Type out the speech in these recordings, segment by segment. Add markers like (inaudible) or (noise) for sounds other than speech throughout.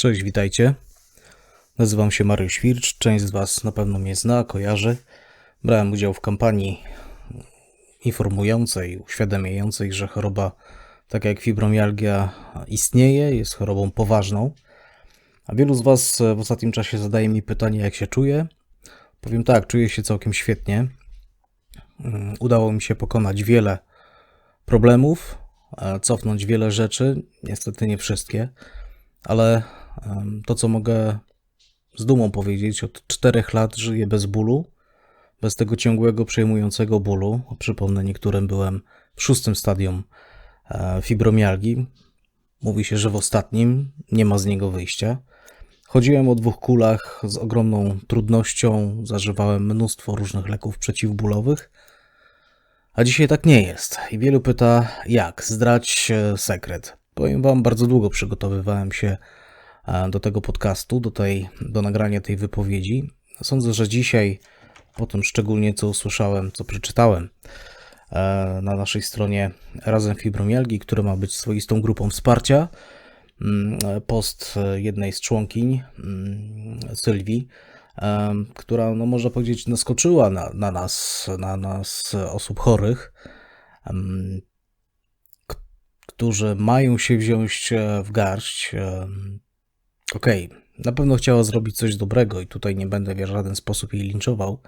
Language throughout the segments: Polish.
Cześć, witajcie. Nazywam się Mariusz Śwircz. Część z Was na pewno mnie zna, kojarzy. Brałem udział w kampanii informującej, uświadamiającej, że choroba taka jak fibromialgia istnieje, jest chorobą poważną. A wielu z Was w ostatnim czasie zadaje mi pytanie, jak się czuję. Powiem tak, czuję się całkiem świetnie. Mm, Udało mi się pokonać wiele problemów, e, cofnąć wiele rzeczy, niestety nie wszystkie, ale to, co mogę z dumą powiedzieć, od czterech lat żyję bez bólu, bez tego ciągłego, przejmującego bólu. Przypomnę, niektórym byłem w szóstym stadium e, fibromialgii. Mówi się, że w ostatnim nie ma z niego wyjścia. Chodziłem o dwóch kulach z ogromną trudnością, zażywałem mnóstwo różnych leków przeciwbólowych, a dzisiaj tak nie jest. I wielu pyta, jak zdrać e, sekret. Powiem Wam, bardzo długo przygotowywałem się do tego podcastu, do, tej, do nagrania tej wypowiedzi. Sądzę, że dzisiaj, po tym szczególnie co usłyszałem, co przeczytałem e, na naszej stronie Razem Fibromialgii, która ma być swoistą grupą wsparcia, mm, post jednej z członkiń, mm, Sylwii, em, która, no można powiedzieć, naskoczyła na, na nas, na nas, osób chorych, k- którzy mają się wziąć e, w garść. Okej, na pewno chciała zrobić coś dobrego i tutaj nie będę w żaden sposób jej linczował.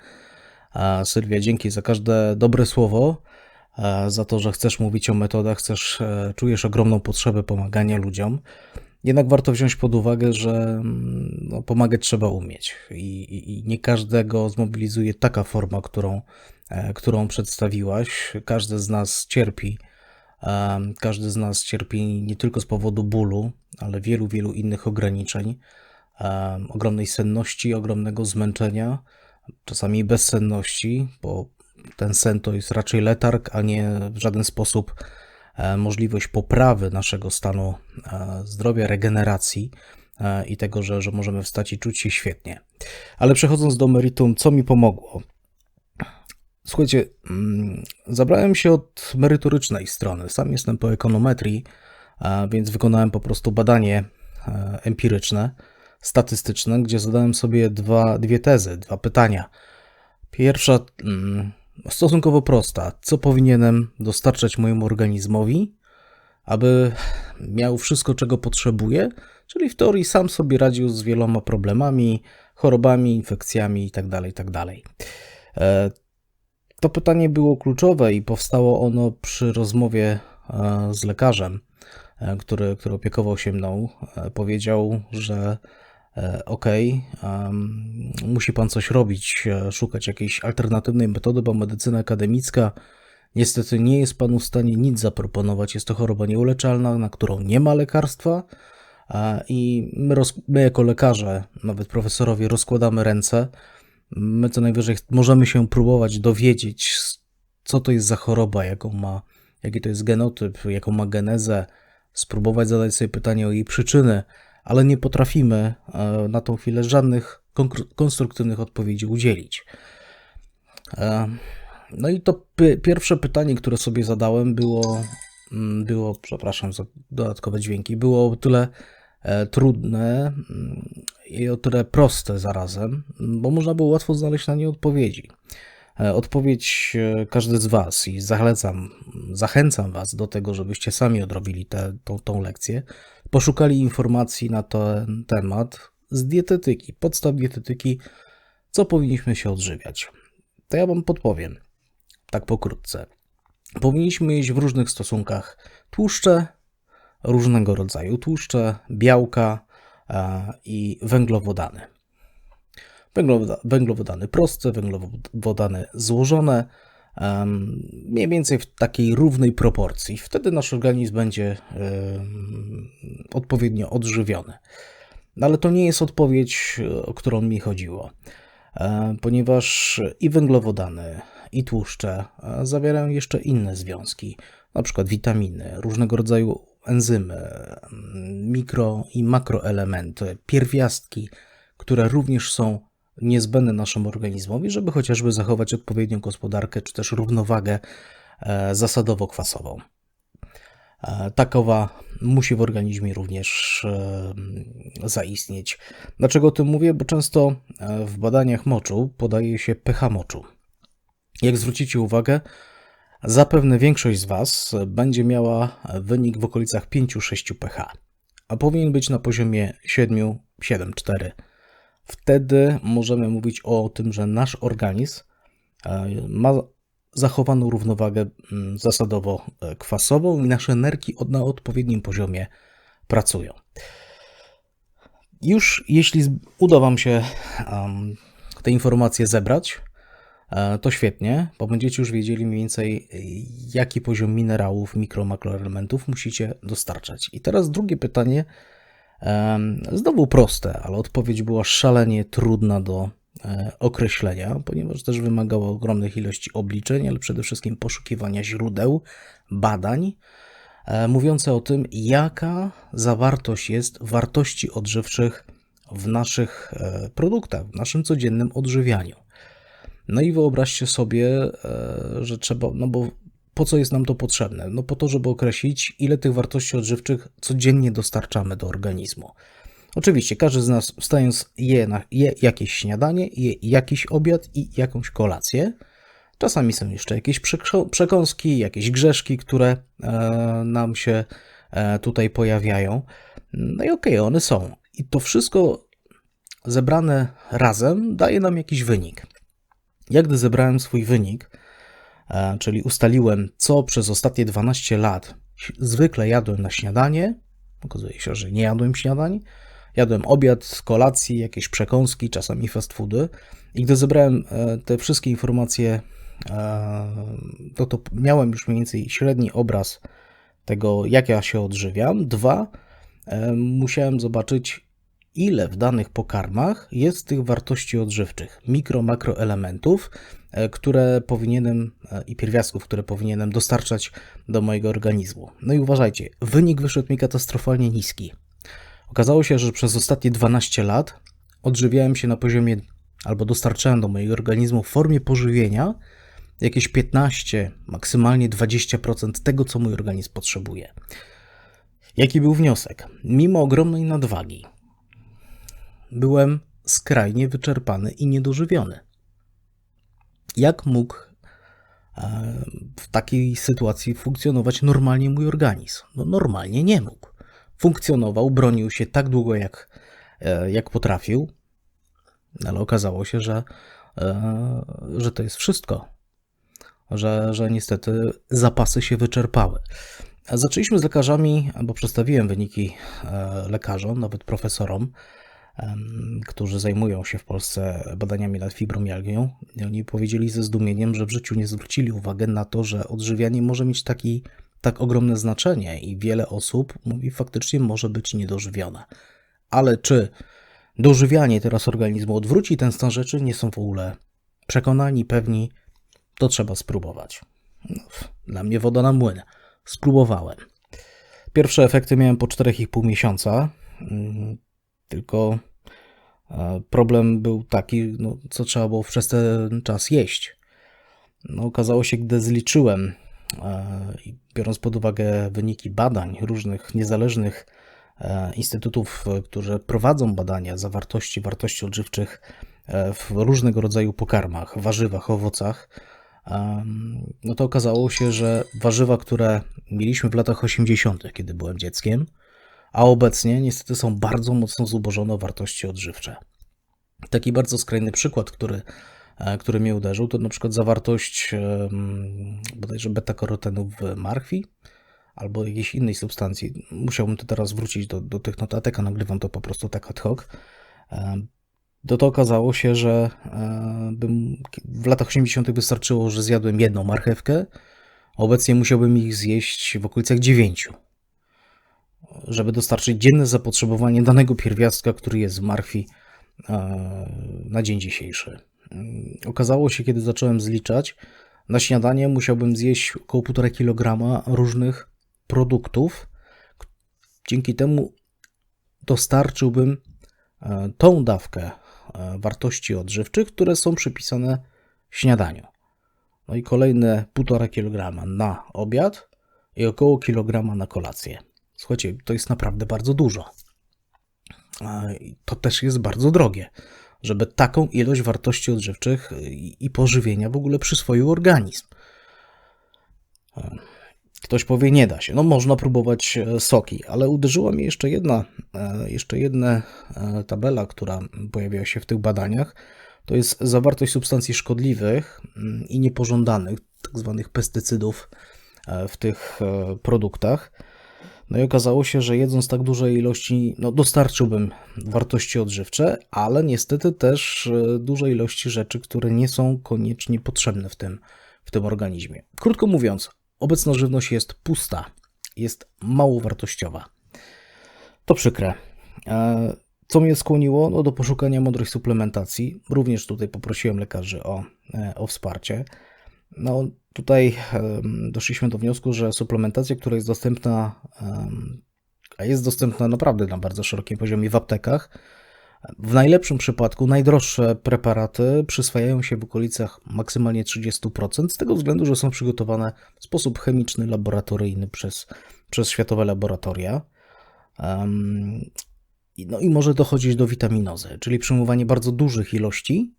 A Sylwia, dzięki za każde dobre słowo, za to, że chcesz mówić o metodach, chcesz, e, czujesz ogromną potrzebę pomagania ludziom. Jednak warto wziąć pod uwagę, że mm, no, pomagać trzeba umieć I, i, i nie każdego zmobilizuje taka forma, którą, e, którą przedstawiłaś. Każdy z nas cierpi. Każdy z nas cierpi nie tylko z powodu bólu, ale wielu, wielu innych ograniczeń, ogromnej senności, ogromnego zmęczenia, czasami bezsenności, bo ten sen to jest raczej letarg, a nie w żaden sposób e, możliwość poprawy naszego stanu e, zdrowia, regeneracji e, i tego, że, że możemy wstać i czuć się świetnie. Ale przechodząc do meritum, co mi pomogło? Słuchajcie, mm, zabrałem się od merytorycznej strony. Sam jestem po ekonometrii, więc wykonałem po prostu badanie e, empiryczne, statystyczne, gdzie zadałem sobie dwa, dwie tezy, dwa pytania. Pierwsza mm, stosunkowo prosta. Co powinienem dostarczać mojemu organizmowi, aby miał wszystko, czego potrzebuje, czyli w teorii sam sobie radził z wieloma problemami, chorobami, infekcjami itd. itd. To pytanie było kluczowe i powstało ono przy rozmowie e, z lekarzem, e, który, który opiekował się mną. E, Powiedział, że okej, em, musi pan coś robić, szukać jakiejś alternatywnej metody, bo medycyna akademicka niestety nie jest panu w stanie nic zaproponować. Jest to choroba nieuleczalna, na którą nie ma lekarstwa. I my, my jako lekarze, nawet profesorowie, rozkładamy ręce. My co najwyżej możemy się próbować dowiedzieć, co to jest za choroba, jaką ma, jaki to jest genotyp, jaką ma genezę, spróbować zadać sobie pytanie o jej przyczyny, ale nie potrafimy e, na tą chwilę żadnych konstruktywnych odpowiedzi udzielić. E, No i to pierwsze pytanie, które sobie zadałem, było, mm, było, przepraszam za dodatkowe dźwięki, było o tyle trudne mm, i o tyle proste zarazem, bo można było łatwo znaleźć na nie odpowiedzi. E, Odpowiedź e, każdy z Was i zachęcam, zachęcam Was do tego, żebyście sami odrobili tę tą, tą lekcję, poszukali informacji na ten temat z dietetyki, podstaw dietetyki, co powinniśmy się odżywiać. To ja Wam podpowiem, tak pokrótce. Powinniśmy jeść w różnych stosunkach tłuszcze, różnego rodzaju tłuszcze, białka e, i węglowodany. Węglowoda- Węglowodany proste, węglowodany złożone, mniej więcej w takiej równej proporcji. Wtedy nasz organizm będzie odpowiednio odżywiony. No ale to nie jest odpowiedź, o którą mi chodziło, e, ponieważ i węglowodany, i tłuszcze e, zawierają jeszcze inne związki, na przykład witaminy, różnego rodzaju enzymy, mikro i makroelementy, pierwiastki, które również są niezbędne naszemu organizmowi, żeby chociażby zachować odpowiednią gospodarkę czy też równowagę e, zasadowo-kwasową. e, takowa musi w organizmie również zaistnieć. Dlaczego o tym mówię? Bo często w badaniach moczu podaje się pH moczu. Jak zwrócicie uwagę, zapewne większość z Was będzie miała wynik w okolicach 5-6 pH, a powinien być na poziomie 7-7,4. Wtedy możemy mówić o tym, że nasz organizm e, ma zachowaną równowagę mm, zasadowo e, i nasze nerki na odpowiednim poziomie pracują. Już jeśli uda Wam się um, te informacje zebrać, to świetnie, bo będziecie już wiedzieli mniej więcej, jaki poziom minerałów, mikro, makroelementów musicie dostarczać. I teraz drugie pytanie, znowu proste, ale odpowiedź była szalenie trudna do e, określenia, ponieważ też wymagało ogromnych ilości obliczeń, ale przede wszystkim poszukiwania źródeł, badań, e, mówiące o tym, jaka zawartość jest wartości odżywczych w naszych produktach, w naszym codziennym odżywianiu. No i wyobraźcie sobie, e, że trzeba, no bo po co jest nam to potrzebne? No po to, żeby określić, ile tych wartości odżywczych codziennie dostarczamy do organizmu. Oczywiście, każdy z nas wstając je, na, je jakieś śniadanie, je jakiś obiad i jakąś kolację. Czasami są jeszcze jakieś przekąski, jakieś grzeszki, które e, nam się e, tutaj pojawiają. No i okej, okay, one są. I to wszystko zebrane razem daje nam jakiś wynik. Jak gdy zebrałem swój wynik, e, czyli ustaliłem, co przez ostatnie 12 lat zwykle jadłem na śniadanie, okazuje się, że nie jadłem śniadań, jadłem obiad, kolacji, jakieś przekąski, czasami fast foody. I gdy zebrałem e, te wszystkie informacje, to, e, to miałem już mniej więcej średni obraz tego, jak ja się odżywiam. Dwa, musiałem zobaczyć, ile w danych pokarmach jest tych wartości odżywczych, mikro, makroelementów, e, które powinienem e, i pierwiastków, które powinienem dostarczać do mojego organizmu. No i uważajcie, wynik wyszedł mi katastrofalnie niski. Okazało się, że przez ostatnie 12 lat odżywiałem się na poziomie albo dostarczałem do mojego organizmu w formie pożywienia jakieś 15, maksymalnie 20% tego, co mój organizm potrzebuje. Jaki był wniosek? Mimo ogromnej nadwagi, byłem skrajnie wyczerpany i niedożywiony. Jak mógł e, w takiej sytuacji funkcjonować normalnie mój organizm? No normalnie nie mógł. Funkcjonował, bronił się tak długo jak, e, jak potrafił, ale okazało się, że, e, że to jest wszystko. Że, że niestety zapasy się wyczerpały. Zaczęliśmy z lekarzami, bo przedstawiłem wyniki lekarzom, nawet profesorom, którzy zajmują się w Polsce badaniami nad fibromialgią. Oni powiedzieli ze zdumieniem, że w życiu nie zwrócili uwagi na to, że odżywianie może mieć taki, tak ogromne znaczenie i wiele osób mówi faktycznie może być niedożywione. Ale czy dożywianie teraz organizmu odwróci ten stan rzeczy, nie są w ogóle przekonani, pewni, to trzeba spróbować. No, dla mnie woda na młyn. Spróbowałem. Pierwsze efekty miałem po 4,5 miesiąca. Tylko e, problem był taki, no, co trzeba było przez ten czas jeść. No, okazało się, gdy zliczyłem, e, biorąc pod uwagę wyniki badań różnych niezależnych e, instytutów, które prowadzą badania zawartości wartości odżywczych w różnego rodzaju pokarmach, warzywach, owocach, no to okazało się, że warzywa, które mieliśmy w latach 80., kiedy byłem dzieckiem, a obecnie niestety są bardzo mocno zubożone wartości odżywcze. Taki bardzo skrajny przykład, który, e, który mnie uderzył, to na przykład zawartość bodajże beta-karotenu w marchwi albo jakiejś innej substancji. Musiałbym to teraz wrócić do, do tych notatek, a nagrywam to po prostu tak ad hoc. Do to okazało się, że e, w latach 80. wystarczyło, że zjadłem jedną marchewkę, obecnie musiałbym ich zjeść w okolicach dziewięciu żeby dostarczyć dzienne zapotrzebowanie danego pierwiastka, który jest w martwi e, na dzień dzisiejszy. Mm, okazało się, kiedy zacząłem zliczać, na śniadanie musiałbym zjeść około 1,5 kg różnych produktów. Dzięki temu dostarczyłbym e, tą dawkę e, wartości odżywczych, które są przypisane śniadaniu. No i kolejne 1,5 kg na obiad, i około kilograma na kolację. Słuchajcie, to jest naprawdę bardzo dużo. To też jest bardzo drogie, żeby taką ilość wartości odżywczych i pożywienia w ogóle przyswoił organizm. Ktoś powie, nie da się. No można próbować e, soki, ale uderzyła mnie jeszcze jedna, e, jeszcze jedna e, tabela, która pojawiła się w tych badaniach. To jest zawartość substancji szkodliwych mm, i niepożądanych, tak zwanych pestycydów w tych produktach. No i okazało się, że jedząc tak duże ilości, no dostarczyłbym wartości odżywcze, ale niestety też duże ilości rzeczy, które nie są koniecznie potrzebne w tym, w tym organizmie. Krótko mówiąc, obecna żywność jest pusta, jest mało wartościowa. To przykre. E, co mnie skłoniło no, do poszukania mądrych suplementacji. Również tutaj poprosiłem lekarzy o, e, o wsparcie. No, tutaj doszliśmy do wniosku, że suplementacja, która jest dostępna, a jest dostępna naprawdę na bardzo szerokim poziomie w aptekach, w najlepszym przypadku najdroższe preparaty przyswajają się w okolicach maksymalnie 30%, z tego względu, że są przygotowane w sposób chemiczny, laboratoryjny przez, przez światowe laboratoria. No i może dochodzić do witaminozy, czyli przyjmowanie bardzo dużych ilości,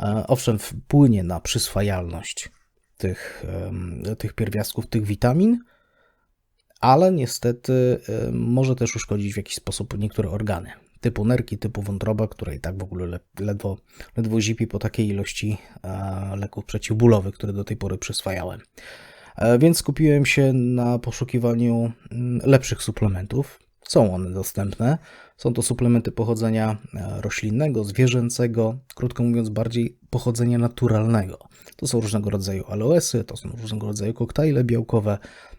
e, owszem, wpłynie na przyswajalność tych, tych pierwiastków, tych witamin, ale niestety może też uszkodzić w jakiś sposób niektóre organy typu nerki, typu wątroba, która i tak w ogóle ledwo, ledwo zipi po takiej ilości leków przeciwbólowych, które do tej pory przyswajałem. E, więc skupiłem się na poszukiwaniu mm, lepszych suplementów. Są one dostępne. Są to suplementy pochodzenia e, roślinnego, zwierzęcego, krótko mówiąc, bardziej pochodzenia naturalnego. To są różnego rodzaju aloesy, to są różnego rodzaju koktajle białkowe.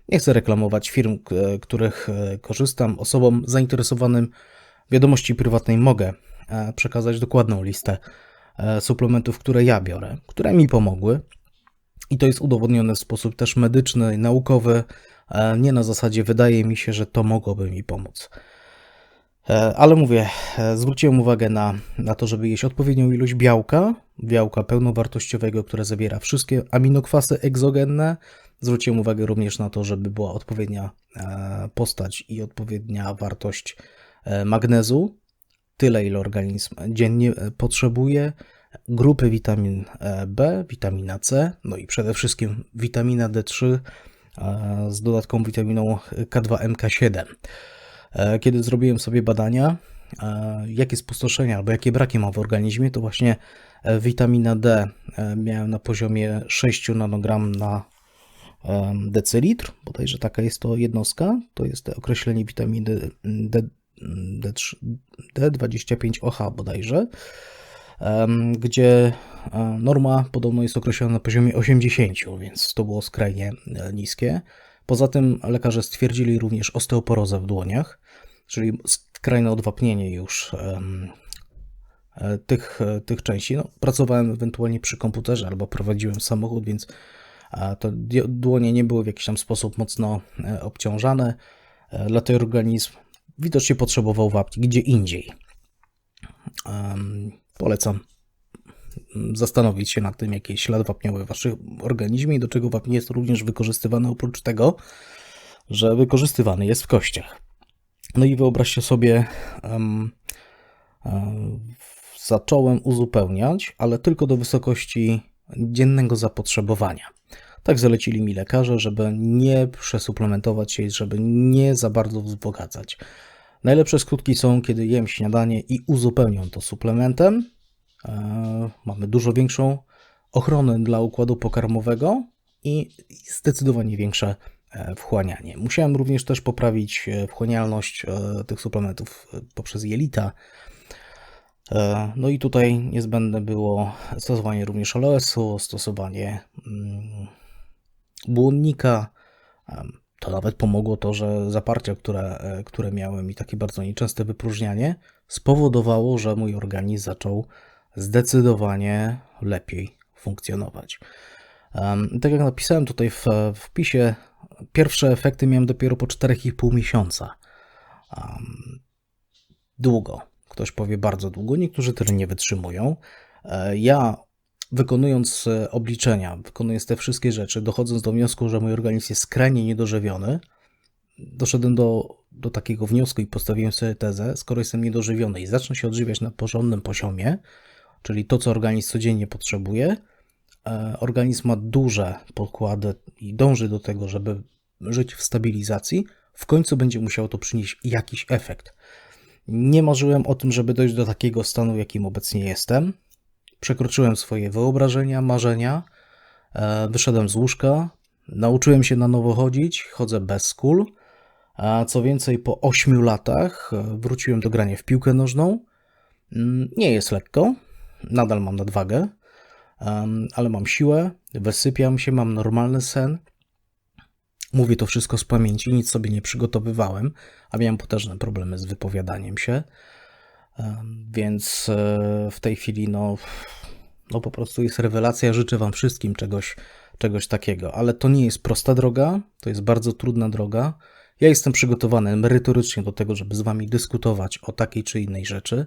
Nie chcę reklamować firm, których korzystam, osobom zainteresowanym wiadomości prywatnej mogę e, przekazać dokładną listę e, suplementów, które ja biorę, które mi pomogły. I to jest udowodnione w sposób też medyczny, naukowy, e, nie na zasadzie wydaje mi się, że to mogłoby mi pomóc. Ale mówię, zwróciłem uwagę na, na to, żeby jeść odpowiednią ilość białka, białka pełnowartościowego, które zawiera wszystkie aminokwasy egzogenne. Zwróciłem uwagę również na to, żeby była odpowiednia postać i odpowiednia wartość E, magnezu, tyle ile organizm dziennie e, potrzebuje, grupy witamin e, B, witamina C, no i przede wszystkim witamina D3 z dodatkową witaminą K2MK7. Kiedy zrobiłem sobie badania, jakie spustoszenia albo jakie braki mam w organizmie, to właśnie witamina D miałem na poziomie 6 nanogram na decylitr, bodajże taka jest to jednostka, to jest określenie witaminy D, D3, D25OH bodajże, gdzie e, norma podobno jest określona na poziomie 80, więc to było skrajnie e, niskie. Poza tym lekarze stwierdzili również osteoporozę w dłoniach, czyli skrajne odwapnienie już e, tych, tych części. No, pracowałem ewentualnie przy komputerze albo prowadziłem samochód, więc te dłonie nie były w jakiś tam sposób mocno obciążane. Dlatego organizm widocznie potrzebował wapni gdzie indziej. Polecam zastanowić się nad tym, jakie ślad wapniowy w waszym organizmie i do czego wapń jest również wykorzystywany, oprócz tego, że wykorzystywany jest w kościach. No i wyobraźcie sobie, um, um, zacząłem uzupełniać, ale tylko do wysokości dziennego zapotrzebowania. Tak zalecili mi lekarze, żeby nie przesuplementować się, żeby nie za bardzo wzbogacać. Najlepsze skutki są, kiedy jem śniadanie i uzupełniam to suplementem. E, mamy dużo większą ochronę dla układu pokarmowego i zdecydowanie większe e, wchłanianie. Musiałem również też poprawić e, wchłanialność tych suplementów poprzez jelita. No i tutaj niezbędne było stosowanie również aloesu, stosowanie mm, błonnika, to nawet pomogło to, że zaparcia, które, e, które miałem i takie bardzo nieczęste wypróżnianie, spowodowało, że mój organizm zaczął zdecydowanie lepiej funkcjonować. Tak jak napisałem tutaj w wpisie, pierwsze efekty miałem dopiero po 4,5 miesiąca. Długo. Ktoś powie bardzo długo, niektórzy tyle nie wytrzymują. E, ja wykonując e, obliczenia, wykonując te wszystkie rzeczy, dochodząc do wniosku, że mój organizm jest skrajnie niedożywiony, doszedłem do, do takiego wniosku i postawiłem sobie tezę, skoro jestem niedożywiony i zacznę się odżywiać na porządnym poziomie, czyli to, co organizm codziennie potrzebuje, e, organizm ma duże pokłady i dąży do tego, żeby żyć w stabilizacji, w końcu będzie musiał to przynieść jakiś efekt. Nie marzyłem o tym, żeby dojść do takiego stanu, jakim obecnie jestem. Przekroczyłem swoje wyobrażenia, marzenia, e, wyszedłem z łóżka, nauczyłem się na nowo chodzić, chodzę bez kul. A co więcej, po 8 latach e, wróciłem do grania w piłkę nożną. Mm, nie jest lekko, nadal mam nadwagę, ale mam siłę, wysypiam się, mam normalny sen. Mówię to wszystko z pamięci, nic sobie nie przygotowywałem, a miałem potężne problemy z wypowiadaniem się. Więc e, w tej chwili, no, no po prostu jest rewelacja. Życzę Wam wszystkim czegoś, czegoś takiego, ale to nie jest prosta droga, to jest bardzo trudna droga. Ja jestem przygotowany merytorycznie do tego, żeby z Wami dyskutować o takiej czy innej rzeczy.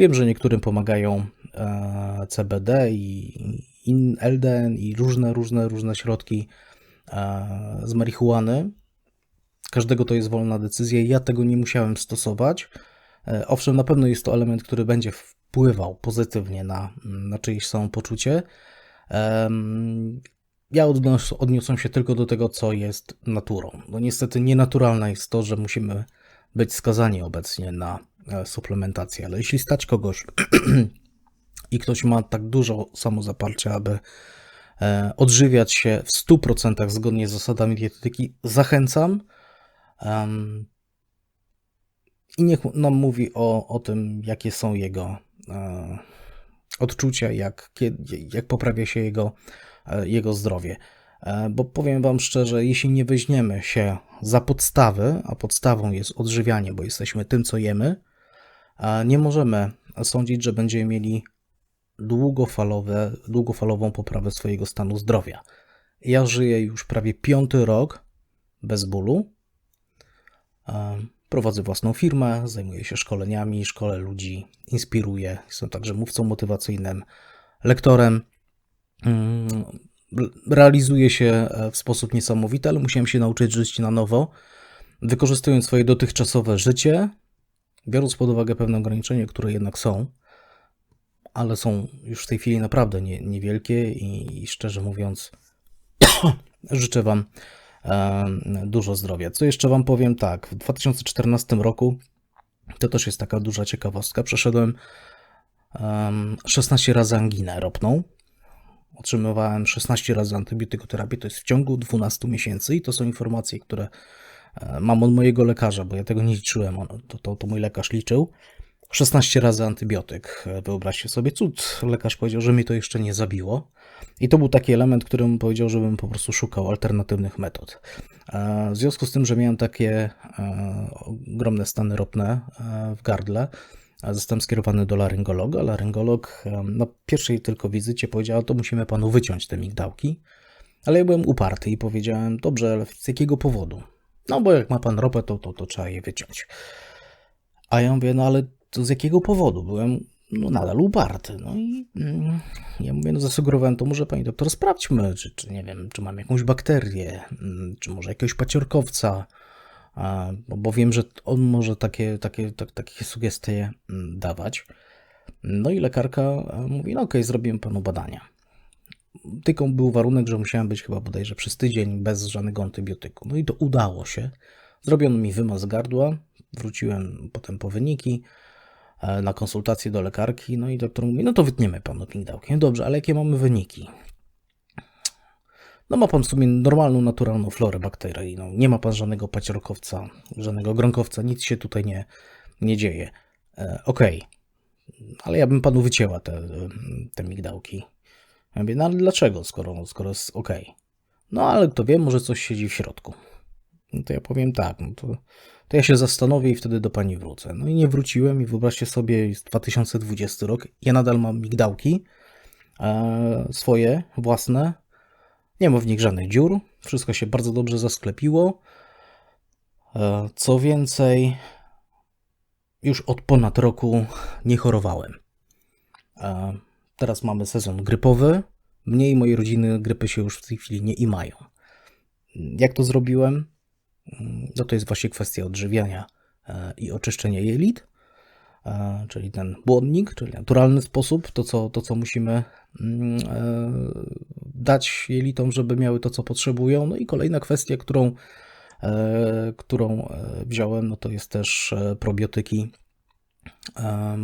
Wiem, że niektórym pomagają e, CBD i LDN i różne, różne, różne środki e, z marihuany. Każdego to jest wolna decyzja. Ja tego nie musiałem stosować. E, owszem, na pewno jest to element, który będzie wpływał pozytywnie na, na czyjeś samopoczucie. Ja odnios, odniosłem się tylko do tego, co jest naturą. No niestety nienaturalne jest to, że musimy być skazani obecnie na suplementację, ale jeśli stać kogoś (clears throat) i ktoś ma tak dużo samozaparcia, aby e, odżywiać się w 100% zgodnie z zasadami dietetyki, zachęcam. I niech nam mówi o, o tym, jakie są jego e, odczucia, jak, jak poprawia się jego, e, jego zdrowie. E, bo powiem Wam szczerze, jeśli nie weźmiemy się za podstawy, a podstawą jest odżywianie, bo jesteśmy tym, co jemy, nie możemy sądzić, że będziemy mieli długofalowe, długofalową poprawę swojego stanu zdrowia. Ja żyję już prawie piąty rok bez bólu. Prowadzę własną firmę, zajmuję się szkoleniami, szkole ludzi, inspiruję. Jestem także mówcą motywacyjnym, lektorem. Mm, realizuję się e, w sposób niesamowity, ale musiałem się nauczyć żyć na nowo, wykorzystując swoje dotychczasowe życie, biorąc pod uwagę pewne ograniczenia, które jednak są, ale są już w tej chwili naprawdę nie, niewielkie i, i szczerze mówiąc, (coughs) życzę Wam dużo zdrowia. Co jeszcze Wam powiem? Tak, w 2014 roku, to też jest taka duża ciekawostka, przeszedłem 16 razy anginę ropną. Otrzymywałem 16 razy antybiotykoterapię, to jest w ciągu 12 miesięcy i to są informacje, które e, mam od mojego lekarza, bo ja tego nie liczyłem, to, to, to mój lekarz liczył. 16 razy antybiotyk. Wyobraźcie sobie, cud. Lekarz powiedział, że mi to jeszcze nie zabiło. I to był taki element, którym powiedział, żebym po prostu szukał alternatywnych metod. E, w związku z tym, że miałem takie e, ogromne stany ropne e, w gardle, zostałem skierowany do laryngologa. Laryngolog na pierwszej tylko wizycie powiedział, to musimy panu wyciąć te migdałki. Ale ja byłem uparty i powiedziałem, dobrze, ale z jakiego powodu? No bo jak ma pan ropę, to, to, to trzeba je wyciąć. A ja mówię, no ale to z jakiego powodu? Byłem no, nadal uparty. No i mm, ja mówię, no zasugerowałem to, może pani doktor, sprawdźmy, czy, czy nie wiem, czy mam jakąś bakterię, mm, czy może jakiegoś paciorkowca, bo, wiem, że on może takie, takie, tak, takie sugestie mm, dawać. No i lekarka mówi, no okej, okay, zrobiłem panu badania. Tylko był warunek, że musiałem być chyba bodajże przez tydzień bez żadnego antybiotyku. No i to udało się. Zrobiono mi wymaz gardła, wróciłem potem po wyniki, E, na konsultację do lekarki, no i doktor mówi, no to wytniemy panu pingdałki. Dobrze, ale jakie mamy wyniki? No ma pan w sumie normalną, naturalną florę bakteryjną. Nie ma pan żadnego paciorkowca, żadnego gronkowca, nic się tutaj nie, nie dzieje. E, Okej, okay. ale ja bym panu wycięła te, te migdałki. Ja mówię, no ale dlaczego, skoro, skoro jest ok? No ale kto wie, może coś siedzi w środku. No to ja powiem tak, no to to ja się zastanowię i wtedy do pani wrócę. No i nie wróciłem i wyobraźcie sobie, jest 2020 rok, ja nadal mam migdałki e, swoje, własne, nie ma w nich żadnych dziur, wszystko się bardzo dobrze zasklepiło. E, co więcej, już od ponad roku nie chorowałem. E, teraz mamy sezon grypowy. Mnie i mojej rodziny grypy się już w tej chwili nie imają. Jak to zrobiłem? No to jest właśnie kwestia odżywiania e, i oczyszczenia jelit, e, czyli ten błonnik, czyli naturalny sposób, to co, to co musimy mm, e, dać jelitom, żeby miały to, co potrzebują. No i kolejna kwestia, którą, którą wziąłem, no to jest też probiotyki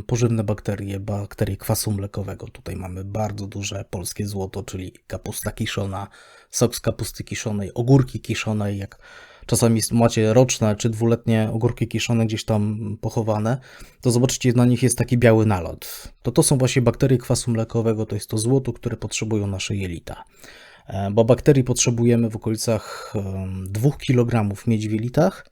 pożywne bakterie, bakterie kwasu mlekowego. Tutaj mamy bardzo duże polskie złoto, czyli kapusta kiszona, sok z kapusty kiszonej, ogórki kiszonej, jak czasami macie roczne czy dwuletnie ogórki kiszone gdzieś tam pochowane, to zobaczycie, na nich jest taki biały nalot. To to są właśnie bakterie kwasu mlekowego, to jest to złoto, które potrzebują nasze jelita. Bo bakterii potrzebujemy w okolicach 2 kg mieć w jelitach,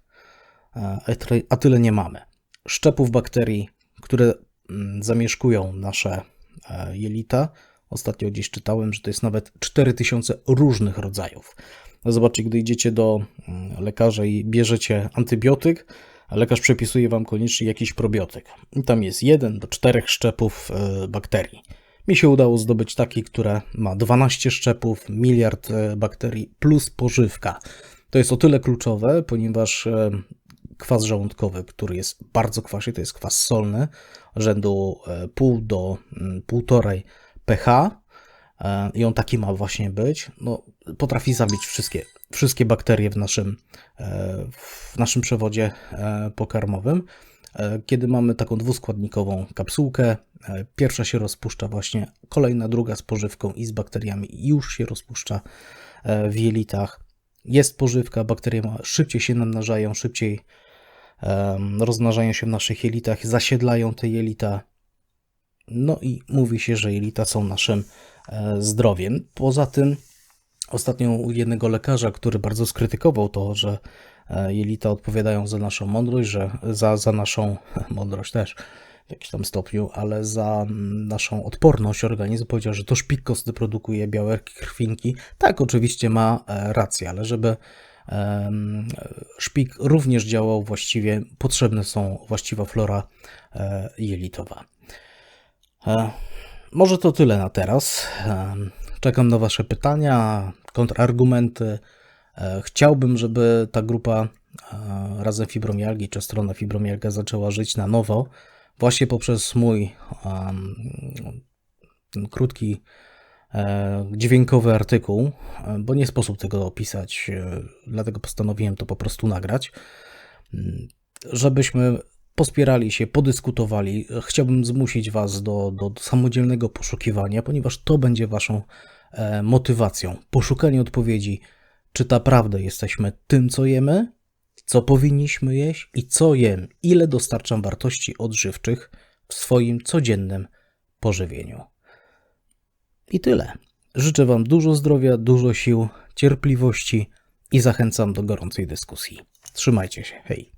e, a tyle nie mamy. Szczepów bakterii które mm, zamieszkują nasze e, jelita. Ostatnio gdzieś czytałem, że to jest nawet 4000 różnych rodzajów. No zobaczcie, gdy idziecie do mm, lekarza i bierzecie antybiotyk, lekarz przepisuje wam koniecznie jakiś probiotyk. I tam jest jeden do czterech szczepów e, bakterii. Mi się udało zdobyć taki, który ma 12 szczepów, miliard e, bakterii plus pożywka. To jest o tyle kluczowe, ponieważ kwas żołądkowy, który jest bardzo kwaśny, to jest kwas solny, rzędu e, pół do mm, półtorej pH e, i on taki ma właśnie być, no, potrafi zabić wszystkie, wszystkie bakterie w naszym, e, w naszym przewodzie pokarmowym. Kiedy mamy taką dwuskładnikową kapsułkę, pierwsza się rozpuszcza właśnie, kolejna, druga z pożywką i z bakteriami już się rozpuszcza w jelitach. Jest pożywka, bakterie szybciej się namnażają, szybciej rozmnażają się w naszych jelitach, zasiedlają te jelita. No i mówi się, że jelita są naszym e, zdrowiem. Poza tym, ostatnio u jednego lekarza, który bardzo skrytykował to, że e, jelita odpowiadają za naszą mądrość, że za, za naszą (laughs) mądrość też w jakimś tam stopniu, ale za naszą odporność organizmu powiedział, że to szpik produkuje białerki krwinki. Tak, oczywiście ma e, rację, ale żeby szpik również działał właściwie, potrzebne są właściwa flora e, jelitowa. E, może to tyle na teraz. Czekam na Wasze pytania, kontrargumenty. E, chciałbym, żeby ta grupa razem fibromialgii, czy strona fibromialgia zaczęła żyć na nowo, właśnie poprzez mój ten krótki dźwiękowy artykuł, e, bo nie sposób tego opisać, e, dlatego postanowiłem to po prostu nagrać, mm, żebyśmy pospierali się, podyskutowali. Chciałbym zmusić Was do, do samodzielnego poszukiwania, ponieważ to będzie Waszą motywacją. Poszukanie odpowiedzi, czy naprawdę jesteśmy tym, co jemy, co powinniśmy jeść i co jem, ile dostarczam wartości odżywczych w swoim codziennym pożywieniu. I tyle. Życzę Wam dużo zdrowia, dużo sił, cierpliwości i zachęcam do gorącej dyskusji. Trzymajcie się. Hej.